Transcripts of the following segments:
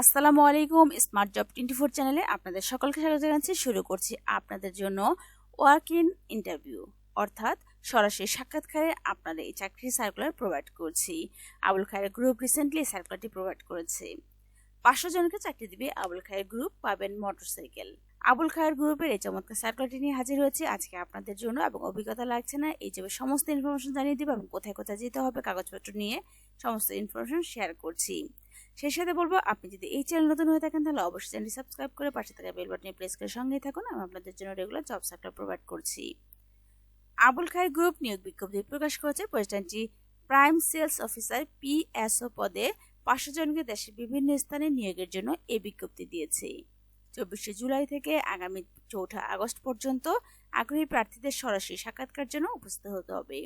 আসসালামু আলাইকুম smart job twenty four চ্যানেলে আপনাদের সকলকে স্বাগত জানাচ্ছি। শুরু করছি আপনাদের জন্য ওয়ার্ক ইন ইন্টারভিউ অর্থাৎ সরাসরি সাক্ষাৎকারে আপনাদের এই চাকরির সার্কুলার প্রোভাইড করছি। আবুল খায়ের গ্রুপ রিসেন্টলি সার্কুলারটি প্রোভাইড করেছে। পাঁচশো জনকে চাকরি দিবে আবুল খায়ের গ্রুপ পাবেন মোটরসাইকেল আবুল খায়ের গ্রুপের এই চমৎকার সার্কুলারটি নিয়ে হাজির হয়েছে। আজকে আপনাদের জন্য এবং অভিজ্ঞতা লাগছে না, এই যে সমস্ত ইনফরমেশন জানিয়ে দেবো এবং কোথায় কোথায় যেতে হবে, কাগজপত্র নিয়ে সমস্ত ইনফরমেশন শেয়ার করছি। সেই সাথে বলব, আপনি যদি এই চ্যানেল নতুন হয়ে থাকেন, তাহলে অবশ্যই চ্যানেলটি সাবস্ক্রাইব করে পাশে থাকা বেল বাটনে প্রেস করে সঙ্গেই থাকুন। আমি আপনাদের জন্য রেগুলার জব সার্কুলার প্রোভাইড করছি। আবুল খাই গ্রুপ নিয়োগ বিজ্ঞপ্তি প্রকাশ করেছে। প্রতিষ্ঠানটি প্রাইম সেলস অফিসার পিএসও পদে পাঁচশো জনকে দেশের বিভিন্ন স্থানে নিয়োগের জন্য এই বিজ্ঞপ্তি দিয়েছে। চব্বিশে জুলাই থেকে আগামী চৌঠা আগস্ট পর্যন্ত আগ্রহী প্রার্থীদের সরাসরি সাক্ষাৎকার জন্য উপস্থিত হতে হবে।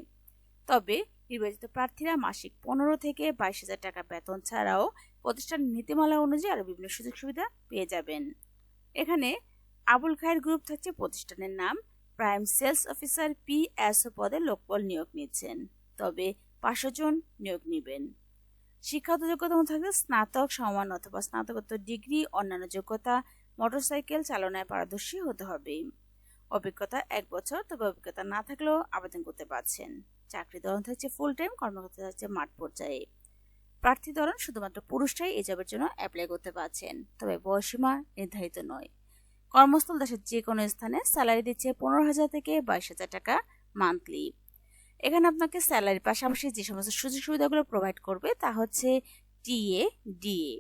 তবে নির্বাচিত প্রার্থীরা মাসিক পনেরো থেকে বাইশ হাজার টাকা বেতন ছাড়াও প্রতিষ্ঠান নীতিমালা অনুযায়ী আরও বিভিন্ন সুযোগ সুবিধা পেয়ে যাবেন। এখানে আবুল খায়ের গ্রুপ থাকছে প্রতিষ্ঠানের নাম। প্রাইম সেলস অফিসার পিএসও পদে লোকবল নিয়োগ নিচ্ছেন, তবে পাঁচশো জন নিয়োগ নেবেন। শিক্ষাগত যোগ্যতা থাকবে স্নাতক সমান অথবা স্নাতকোত্তর ডিগ্রি, অন্যান্য যোগ্যতা, মোটরসাইকেল চালনায় পারদর্শী হতে হবে। অভিজ্ঞতা এক বছর, তবে অভিজ্ঞতা না থাকলেও আবেদন করতে পারছেন। চাকরি ধরন থাকছে ফুল টাইম কর্মকর্তা থাকছে মাঠ পর্যায়ে। প্রার্থী ধরন শুধুমাত্র পুরুষরাই এই জবের জন্য অ্যাপ্লাই করতে পারছেন, তবে বয়সীমা নির্ধারিত নয়। কর্মস্থল দেশের যে কোনো স্থানে স্যালারি দিচ্ছে পনেরো হাজার থেকে বাইশ হাজার টাকা মান্থলি এখানে আপনাকে স্যালারির পাশাপাশি যে সমস্ত সুযোগ সুবিধাগুলো প্রোভাইড করবে তা হচ্ছে TA, DA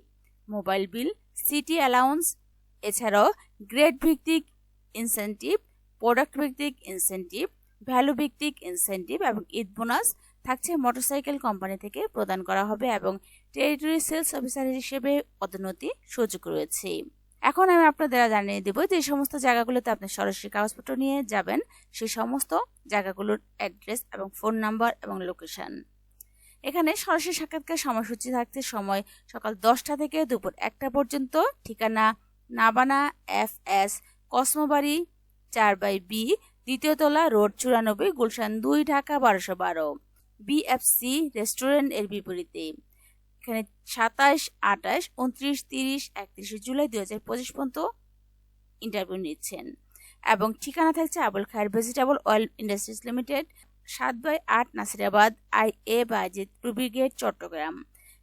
mobile bill city allowance এছাড়াও গ্রেড ভিত্তিক ইনসেন্টিভ প্রোডাক্ট ভিত্তিক ইনসেন্টিভ ভ্যালু ভিত্তিক ইনসেন্টিভ এবং ঈদ বোনাস থাকছে মোটরসাইকেল কোম্পানি থেকে প্রদান করা হবে এবং টেরিটরি সেলস অফিসার হিসেবে পদোন্নতি সুযোগ রয়েছে। এখন আমি আপনাদের জানিয়ে দেবো যে সমস্ত জায়গাগুলোতে আপনি সরাসরি কাগজপত্র নিয়ে যাবেন, সেই সমস্ত জায়গাগুলোর অ্যাড্রেস এবং ফোন নাম্বার এবং লোকেশন এখানে সরাসরি সাক্ষাৎকার সময়সূচি থাকছে সময় সকাল দশটা থেকে দুপুর একটা পর্যন্ত। ঠিকানা নাবানা এফ এস, কসমোবাড়ি, চার বাই বি দ্বিতীয় তলা, রোড চুরানব্বই, গুলশান দুই, ঢাকা বারোশো বারো। বিএফসি রেস্টুরেন্টের বিপরীতে। এখানে সাতাশ, আঠাশ, উনত্রিশ, তিরিশ, একত্রিশে জুলাই দুই হাজার পঁচিশ পর্যন্ত ইন্টারভিউ নিচ্ছেন। এবং ঠিকানা থাকছে Abul Khair vegetable oil industries limited সাত বাই আট Nasirabad, I A Bajit brigade Chittagong.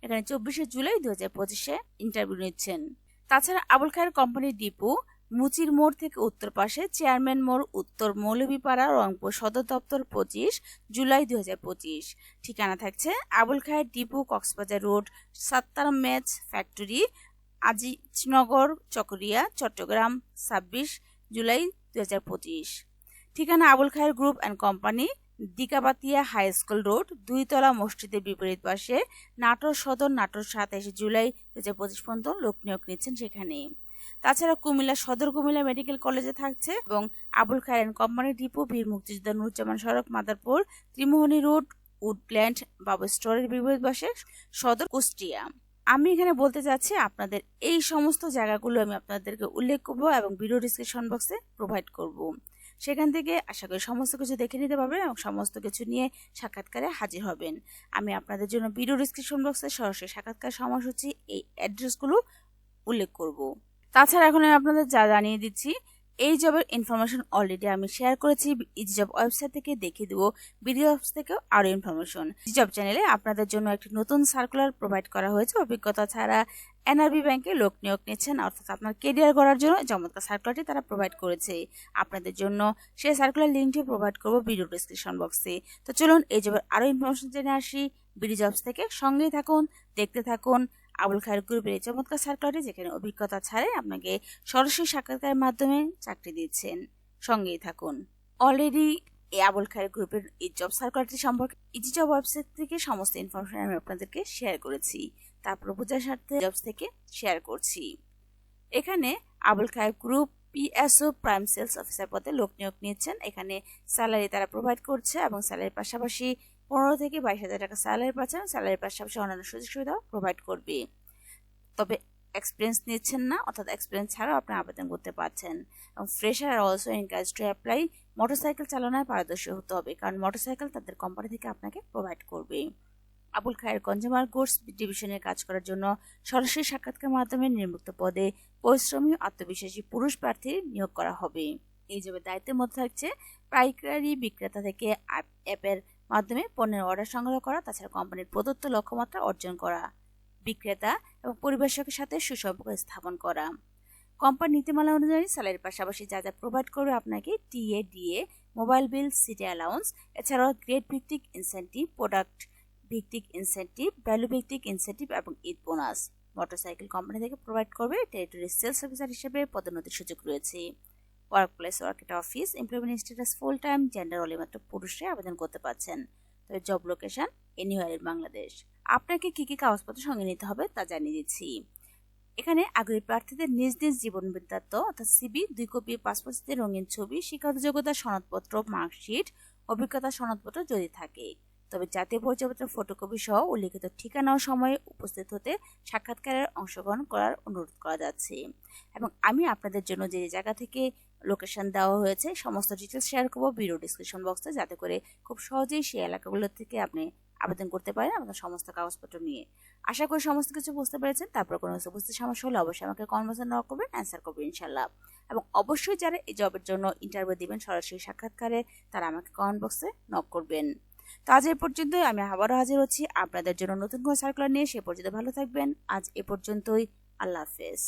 এখানে চব্বিশে জুলাই দু হাজার পঁচিশে ইন্টারভিউ নিচ্ছেন। তাছাড়া আবুল খায়ের কোম্পানির ডিপো মুচির মোড় থেকে উত্তর পাশে চেয়ারম্যান মোড় উত্তর মৌলভীপাড়া, রংপুর সদর দপ্তর পঁচিশ, জুলাই হাজার পঁচিশ। ঠিকানা থাকছে Abul Khair depot, Cox's Bazar road, Sattar match factory, Aziznagar, Chakaria, Chattogram, ছাব্বিশ, জুলাই দু হাজার পঁচিশ। ঠিকানা Abul Khair group and company, Dikabatia high school road, দুইতলা মসজিদের বিপরীত পাশে নাটোর সদর, নাটোর সাতাইশে জুলাই দু হাজার পঁচিশ পর্যন্ত লোক নিয়োগ নিচ্ছেন সেখানে। তাছাড়া কুমিল্লা সদর কুমিল্লা মেডিকেল কলেজে থাকছে এবং আবুল খায়ের কোম্পানি ডিপো, বীর মুক্তিযোদ্ধা নুরুজ্জামান সড়ক, মাদারপুর, ত্রিমোহনী রোড উডল্যান্ড বাবু স্টোরের বিপরীত পাশে সদর কুষ্টিয়া। আমি এখানে বলতে চাচ্ছি আপনাদের এই সমস্ত জায়গাগুলো আমি আপনাদেরকে উল্লেখ করব এবং ভিডিও ডিসক্রিপশন বক্সে প্রোভাইড করব। সেখান থেকে আশা করি সমস্ত কিছু দেখে নিতে পারবেন এবং সমস্ত কিছু নিয়ে সাক্ষাৎকারে হাজির হবেন। আমি আপনাদের জন্য ভিডিও ডিসক্রিপশন বক্সে সরাসরি সাক্ষাৎকার সময়সূচি এই অ্যাড্রেসগুলো উল্লেখ করব। তাছাড়া এখন আমি আপনাদের যা জানিয়ে দিচ্ছি, এই জবের ইনফরমেশন অলরেডি আমি শেয়ার করেছি। ইজি জব ওয়েবসাইট থেকে দেখিয়ে দেবো ভিডিও অফিস থেকেও আরও ইনফরমেশন ইজি জব চ্যানেলে আপনাদের জন্য একটি নতুন সার্কুলার প্রোভাইড করা হয়েছে। অভিজ্ঞতা ছাড়া এনআরবি ব্যাংকে লোক নিয়োগ নিচ্ছেন, অর্থাৎ আপনার কেরিয়ার গড়ার জন্য চমৎকার সার্কুলারটি তারা প্রোভাইড করেছে। আপনাদের জন্য সেই সার্কুলার লিঙ্কটি প্রোভাইড করব ভিডিও ডিসক্রিপশন বক্সে তো চলুন, এই জবের আরও ইনফরমেশন জেনে আসি। বিডি জবস থেকে সঙ্গেই থাকুন, দেখতে থাকুন আবুল খায়ের গ্রুপের এই চমৎকার সার্কুলারটি যেখানে অভিজ্ঞতা ছাড়াই আপনাকে সরাসরি সাক্ষাৎকারের মাধ্যমে চাকরি দিচ্ছেন। সঙ্গেই থাকুন। অলরেডি এই আবুল খায়ের গ্রুপের এই জব সার্কুলারটি সম্পর্কে ইজি জব ওয়েবসাইট থেকে সমস্ত ইনফরমেশন আমি আপনাদেরকে শেয়ার করেছি। তারপর বোঝার স্বার্থে জবস থেকে শেয়ার করছি। এখানে Abul Khair group PSO prime sales officer পদে লোক নিয়োগ নিয়েছেন। এখানে স্যালারি তারা প্রোভাইড করছে এবং স্যালারির পাশাপাশি পনেরো থেকে বাইশ হাজার টাকা স্যালারি পাচ্ছেন। স্যালারির পাশাপাশি অন্যান্য সুযোগ সুবিধাও প্রোভাইড করবে। তবে এক্সপিরিয়েন্স নিচ্ছেন না, অর্থাৎ এক্সপিরিয়েন্স ছাড়াও আপনি আবেদন করতে পারছেন। এবং fresher also encourage to apply motorcycle চালানোয় পারদর্শী হতে হবে, কারণ মোটরসাইকেল তাদের কোম্পানি থেকে আপনাকে প্রোভাইড করবে। আবুল খায়ের কনজিউমার গুডস ডিভিশনে কাজ করার জন্য সরাসরি সাক্ষাৎকার মাধ্যমে নির্মুক্ত পদে পরিশ্রমী, আত্মবিশ্বাসী পুরুষ প্রার্থী নিয়োগ করা হবে। এই জবের দায়িত্বের মধ্যে থাকছে, পাইকারি বিক্রেতা থেকে অ্যাপের মাধ্যমে পণ্যের অর্ডার সংগ্রহ করা, তাছাড়া কোম্পানির প্রদত্ত লক্ষ্যমাত্রা অর্জন করা, বিক্রেতা এবং পরিবেশকের সাথে সুসম্পর্ক স্থাপন করা। কোম্পানি নীতিমালা অনুযায়ী স্যালারির পাশাপাশি যা যা প্রোভাইড করবে আপনাকে TA, DA mobile bill city allowance এছাড়াও গ্রেড ভিত্তিক ইনসেন্টিভ প্রোডাক্ট ভিত্তিক ইনসেন্টিভ ভ্যালু ভিত্তিক ইনসেন্টিভ এবং ঈদ বোনাস মোটরসাইকেল কোম্পানি থেকে প্রোভাইড করবে টেরিটরি সেলস অফিসার হিসেবে পদোন্নতির সুযোগ রয়েছে। Work place work at office employment status full time gender হলে মাত্র পুরুষরাই আবেদন করতে পারছেন। তবে job location anywhere in Bangladesh আপনাকে কী কী কাগজপত্র সঙ্গে নিতে হবে তা জানিয়ে দিচ্ছি। এখানে আগ্রহী প্রার্থীদের নিজ নিজ জীবন বৃত্তান্ত অর্থাৎ সিবি দুই কপি পাসপোর্ট রঙিন ছবি শিক্ষাগত যোগ্যতা সনদপত্র মার্কশিট অভিজ্ঞতা সনদপত্র যদি থাকে। তবে জাতীয় পরিচয়পত্র ফটোকপি সহ উল্লিখিত ঠিকানা ও সময়ে উপস্থিত হতে সাক্ষাৎকারের অংশগ্রহণ করার অনুরোধ করা যাচ্ছে। এবং আমি আপনাদের জন্য যে জায়গা থেকে লোকেশন দেওয়া হয়েছে, সমস্ত ডিটেলস শেয়ার করব ভিডিও ডিসক্রিপশন বক্সে যাতে করে খুব সহজেই সেই এলাকাগুলো থেকে আপনি আবেদন করতে পারেন আপনার সমস্ত কাগজপত্র নিয়ে। আশা করি সমস্ত কিছু বুঝতে পেরেছেন, তারপর কোনো বুঝতে সমস্যা হলে অবশ্যই আমাকে কনভার্সেশন নক করবেন অ্যান্সার করবেন ইনশাল্লাহ এবং অবশ্যই যারা এই জবের জন্য ইন্টারভিউ দিবেন, সরাসরি সাক্ষাৎকারে তারা আমাকে কমেন্ট বক্সে নক করবেন। তো আজ এ পর্যন্ত আমি আবারও হাজির হচ্ছি। আপনাদের জন্য নতুন কোনো সার্কুলার নিয়ে, সে পর্যন্ত ভালো থাকবেন। আজ এ পর্যন্তই, আল্লাহ হাফেজ।